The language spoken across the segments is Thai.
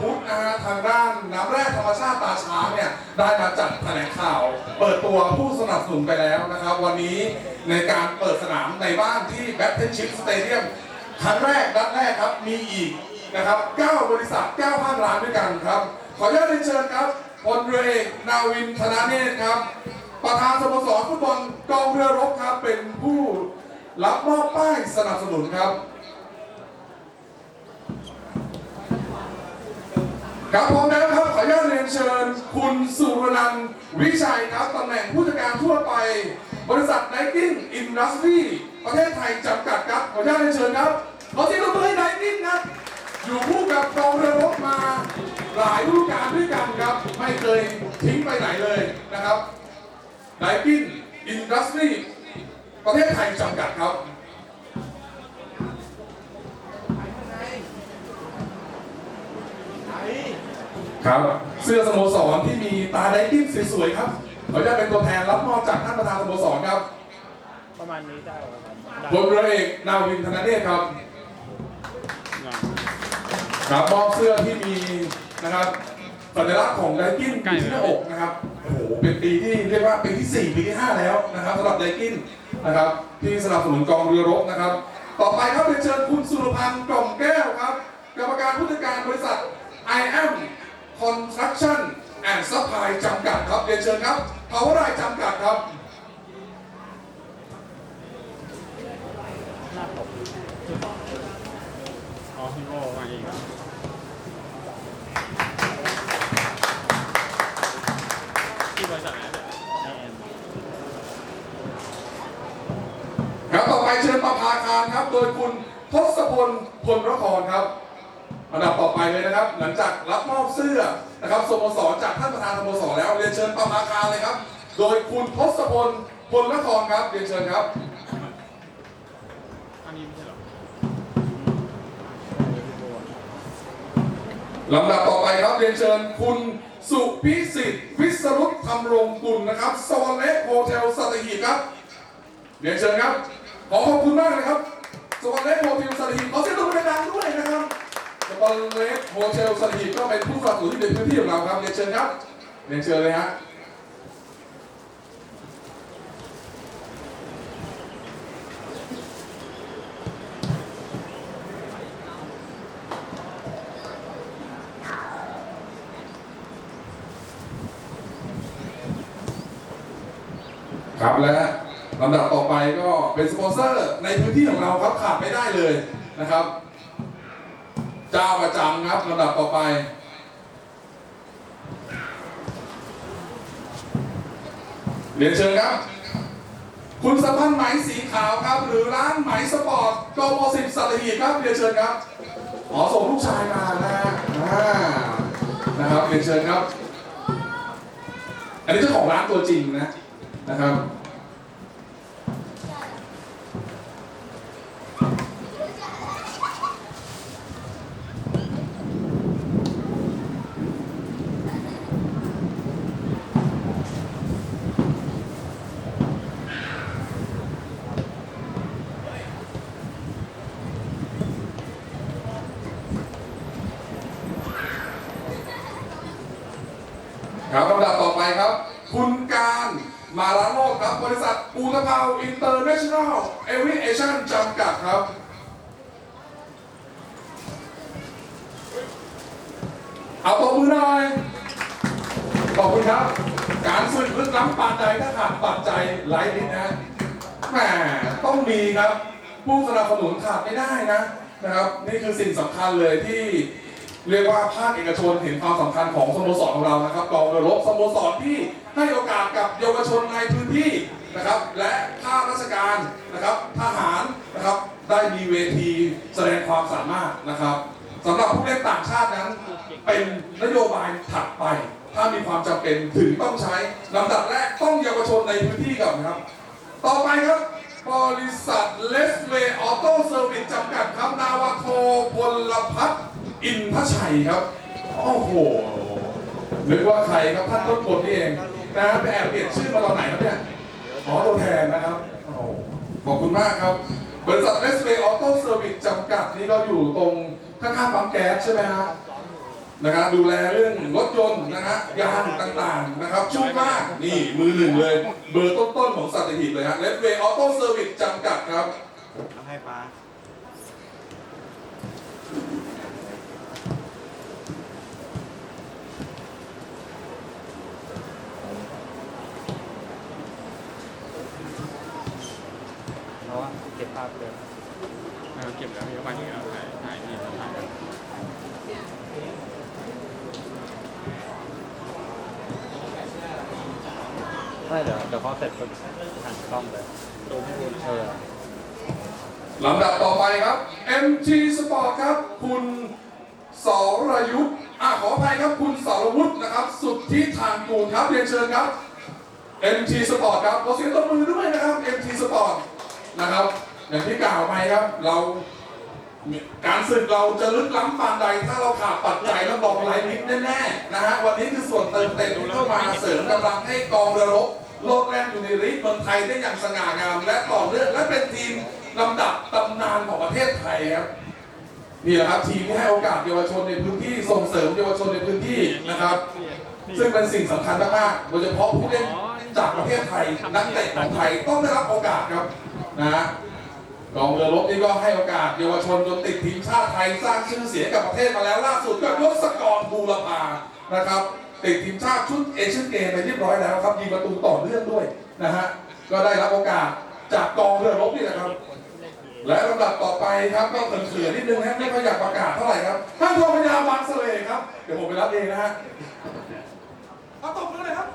พุทธนะฮะทางด้านน้ำแร่ธรรมชาติตาช้างเนี่ยได้มาจัดแถลงข่าว เปิดตัวผู้สนับสนุนไปแล้วนะครับ วันนี้ในการเปิดสนามในบ้านที่แบทเทนชิพสเตเดียมครั้งแรกนัดแรกครับมีอีกนะครับ 9 บริษัท9ภาคร้านด้วยกันครับ ขออนุญาตเรียนเชิญครับพลเรือเอกนาวินธนาเนตรครับ ประธานสโมสรฟุตบอลกองเรือรบครับเป็นผู้รับมอบป้ายสนับสนุนครับ ครับพร้อมแล้วครับขออนุญาตเรียนเชิญ คุณสุรนันท์วิชัยครับตำแหน่งผู้จัดการทั่วไป บริษัทไนกิ้งอินดัสทรีประเทศไทยจำกัดครับขออนุญาตเรียนเชิญครับขอเสียงปรบมือให้ไนกิ้งครับอยู่คู่กับกองเรือรบมา หลายฤดูกาลด้วยกันครับ ไม่เคยทิ้งไปไหนเลยนะครับไนกิ้งอินดัสทรีประเทศไทยจำกัดครับ ครับ เสื้อสโมสรที่มีตาไดกิ้งสวยๆครับขออนุญาตเป็นตัวแทนรับมอบจากท่านประธานสโมสรครับประมาณนี้ได้ไหมครับพลเรือเอกนาวินธนเดชครับได้ครับมอบเสื้อที่มีนะครับสัญลักษณ์ของไดกิ้งอยู่ที่หน้าอกนะครับโอ้โหเป็นปีที่เรียกว่าปีที่ 4 ปีที่ 5 แล้วนะครับสำหรับไดกิ้งนะครับที่สนับสนุนกองเรือรบนะครับ ต่อไปครับเรียนเชิญคุณสุรพันธ์กล่อมแก้วครับกรรมการผู้จัดการบริษัท I am Construction and Supply จำกัดครับเรียนเชิญครับ Power Line จำกัดครับ อ๋อฮิโร่มาอีกแล้วที่บริษัทไหนเนี่ยไอเอ็นครับต่อไปเชิญประภาคารครับ โดยคุณทศพลพลระครครับ อันดับต่อไปเลยนะครับ หลังจากรับมอบเสื้อนะครับสโมสรจากท่านประธานสโมสรแล้วเรียนเชิญประภาคารเลยครับ โดยคุณทศพลพลระครครับเรียนเชิญครับอันนี้ไม่ใช่หรอลำดับต่อไปครับเรียนเชิญคุณสุพิสิทธิ์วิสรุตธรรมรงกุลนะครับสวรรค์เล็กโฮเทลสัตหีบครับเรียนเชิญครับ ขอขอบคุณมากเลยครับสวรรค์เล็กโฮเทลสัตหีบขอเสียงตบมือดังด้วยนะครับ สวรรค์เล็กโฮเทลสัตหีบก็เป็นผู้สนับสนุนที่ในพื้นที่ของเราครับเรียนเชิญครับเรียนเชิญเลยฮะครับและลำดับต่อไปก็เป็นสปอนเซอร์ในพื้นที่ของเราครับขาดไม่ได้เลยนะครับ เจ้าประจำครับลำดับต่อไปเรียนเชิญครับ คุณสัมพันธ์ไหมสีขาวครับ หรือร้านไหมสปอร์ตกมสิบสัตหีบครับเรียนเชิญครับขอส่งลูกชายมานะอ่านะครับเรียนเชิญครับ อันนี้เจ้าของร้านตัวจริงนะนะครับ ครับลำดับต่อไปครับ คุณการมาลาโลครับ บริษัทปูตะเภาอินเตอร์เนชั่นแนลเอวิเอชั่นจำกัดครับเอาตัวมือหน่อยขอบคุณครับ การฝึกลึกล้ำปานใดถ้าขาดปัจจัยไร้ลิ้นนะแหมต้องมีครับ ผู้สนับสนุนขาดไม่ได้นะนะครับ นี่คือสิ่งสำคัญเลยที่ เรียกว่าภาคเอกชนเห็นความสำคัญของสโมสรของเรานะครับกองเรือรบสโมสรที่ให้โอกาสกับเยาวชนในพื้นที่นะครับ และข้าราชการนะครับทหารนะครับได้มีเวทีแสดงความสามารถนะครับสำหรับผู้เล่นต่างชาตินั้น เป็นนโยบายถัดไป ถ้ามีความจำเป็นถึงต้องใช้ลำดับแรกต้องเยาวชนในพื้นที่ก่อนครับ ต่อไปครับบริษัทเลสเวย์ออโต้เซอร์วิสจำกัดครับนาวาโทพลพัฒน์ อินทชัยครับ โอ้โหนึกว่าใครครับท่านต้นกลนี่เองนะไปแอบเปลี่ยนชื่อมาตอนไหนครับเนี่ยขอตัวแทนนะครับอขอบคุณมากครับ บริษัทเลสเวย์ออโต้เซอร์วิสจำกัดนี่ก็อยู่ตรงข้างๆปั๊มแก๊สใช่ไหมฮะนะครับดูแลเรื่องรถยนต์นะฮะยางต่างๆนะครับชุ่มมากนี่มือหนึ่งเลย เบอร์ต้นๆของสัตหีบเลยฮะเลฟเวย์ออโต้เซอร์วิสจำกัดครับให้ป้า เพราะ ว่าเก็บภาพเลยเราเก็บแล้วมีวันนี้เราถ่ายถ่ายนี่ถ่ายกันไม่เดี๋ยวเดี๋ยวพอเสร็จก็หันกล้องเลยดูพี่บุญเออลำดับต่อไปครับ MG Sport ครับ คุณสรยุทธ์อะขออภัยครับคุณสรวุฒินะครับ สุดที่ทางกูลครับเรียนเชิญครับ MG Sport ครับขอเสียงตบมือด้วยนะครับ MG Sport นะครับ อย่างที่กล่าวไปครับ เราการศึกเราจะลึกล้ำปานใด ถ้าเราขาดปัจจัยแล้วบอกไร้ลิฟแน่ๆนะฮะวันนี้คือส่วนเติมเต็มที่เข้ามาเสริมกำลังให้กองเรือรบโลดแล่นอยู่ในริฟเมืองไทยได้อย่างสง่างาม และต่อเนื่องและเป็นทีมลำดับตำนานของประเทศไทยครับนี่แหละครับทีมที่ให้โอกาสเยาวชนในพื้นที่ส่งเสริมเยาวชนในพื้นที่นะครับ ซึ่งเป็นสิ่งสำคัญมากๆโดยเฉพาะผู้เล่นจากประเทศไทยนักเตะของไทยต้องได้รับโอกาสครับ นะฮะกองเรือรบนี่ก็ให้โอกาสเยาวชนจนติดทีมชาติไทยสร้างชื่อเสียงกับประเทศมาแล้วล่าสุดก็ยศกรบูรพานะครับติดทีมชาติชุดเอเชียนเกมไปเรียบร้อยแล้วครับยิงประตูต่อเนื่องด้วยนะฮะก็ได้รับโอกาสจากกองเรือรบนี่แหละครับ และลำดับต่อไปครับก็เขินๆนิดนึงนะไม่ค่อยอยากประกาศเท่าไหร่ครับท่านรองพยาบาลเสลครับเดี๋ยวผมไปรับเองนะฮะเอาตบมือเลยครับ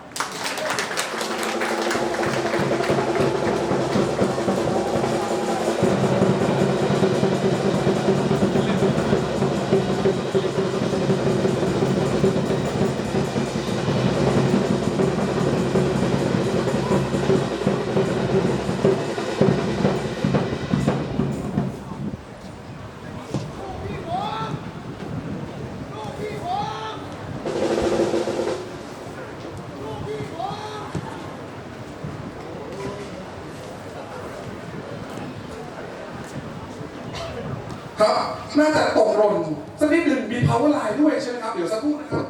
น่าจะตกหล่นสักนิดหนึ่งมี power line ด้วยใช่ไหมครับ เดี๋ยวสักครู่นะครับ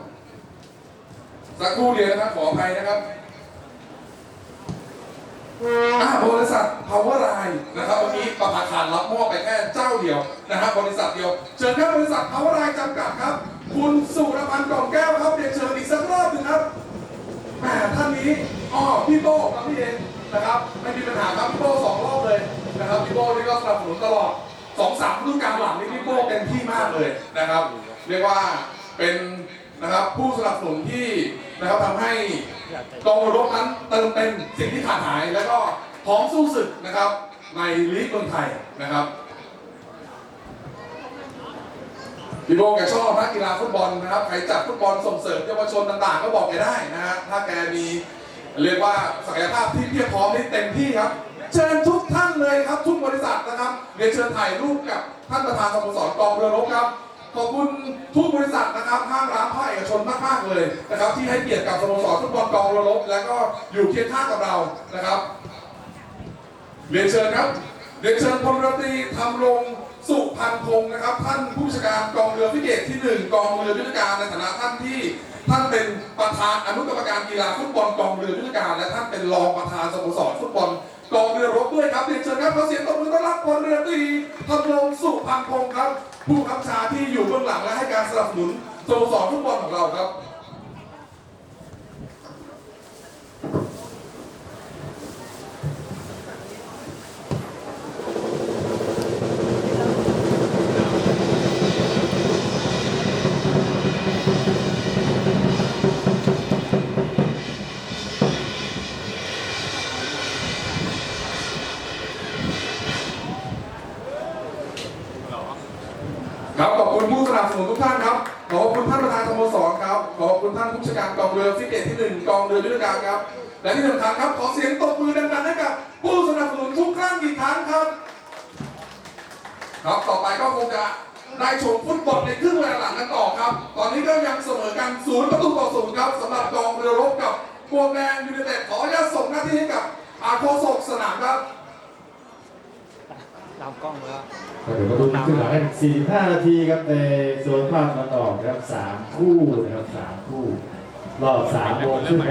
สักครู่เดียวนะครับ ขออภัยนะครับอ่าบริษัท power line นะครับวันนี้ประภาคารรับมอบไปแค่เจ้าเดียวนะครับ บริษัทเดียว เชิญครับบริษัท power line จำกัดครับ คุณสุรพันธ์กล่อมแก้วครับเรียนเชิญอีกสักรอบหนึ่งครับแหมท่านนี้อ๋อพี่โต้ครับพี่เองนะครับ ไม่มีปัญหาครับพี่โต้สองรอบเลยนะครับพี่โต้นี่ก็สนับสนุนตลอด สองสามฤดูกาลหลังนี่พี่โต้เต็มที่มากเลยนะครับ เรียกว่าเป็นนะครับผู้สนับสนุนที่นะครับทำให้อยากจะกองรบนั้นเติมเต็มสิ่งที่ขาดหาย แล้วก็พร้อมสู้ศึกนะครับ ในลีกเมืองไทยนะครับพี่โบแกชอบนักกีฬาฟุตบอลนะครับใครจัดฟุตบอลส่งเสริมเยาวชนต่างๆ ก็บอกแกได้นะฮะถ้าแกมีเรียกว่าศักยภาพที่เพียบพร้อมนี่เต็มที่ครับ เชิญทุกท่านเลยครับทุกบริษัทนะครับเรียนเชิญถ่ายรูปกับท่านประธานสโมสรกองเรือรบครับขอบคุณทุกบริษัทนะครับห้างร้านภาคเอกชนมากๆเลยนะครับ ที่ให้เกียรติกับสโมสรฟุตบอลกองเรือรบและก็อยู่เคียงข้างกับเรานะครับเรียนเชิญครับเรียนเชิญพลเรือตรีทำรงสุพันพงศ์นะครับ ท่านผู้บัญชการกองเรือพิเศษที่หนึ่งกองเรือยุทธการในฐานะท่านที่ท่านเป็นประธานอนุกรรมการกีฬาฟุตบอลกองเรือยุทธการและท่านเป็นรองประธานสโมสรฟุตบอล กองเรือรบด้วยครับเรียนเชิญครับขอเสียงตบมือต้อนรับพลเรือตรีทำรงสุพังพงศ์ครับ ผู้บังคับชาที่อยู่เบื้องหลังและให้การสนับสนุนสโมสรฟุตบอลของเราครับ ครับขอบคุณผู้สนับสนุนทุกท่านครับ ขอบคุณท่านประธานสโมสรครับ ขอบคุณท่านผู้จัดการกองเรือฟิเกตที่หนึ่งกองเรือยุทธการครับ และที่สำคัญครับขอเสียงตบมือดังๆให้กับผู้สนับสนุนทุกท่านอีกครั้งครับ ครับต่อไปก็คงจะได้ชมฟุตบอลในครึ่งเวลาหลังกันต่อครับ ตอนนี้ก็ยังเสมอกันศูนย์ประตูต่อศูนย์ครับสำหรับกองเรือรบกับพวแดงยูไนเต็ดขออนุญาตส่งหน้าที่ให้กับอาโคศกสนามครับ ตามกล้องแล้วก็เดี๋ยวมาดูขึ้นหลังกัน45 นาทีครับในโซนภาคตะวันออกนะครับสามคู่นะครับสามคู่ รอบสามโมงครึ่ง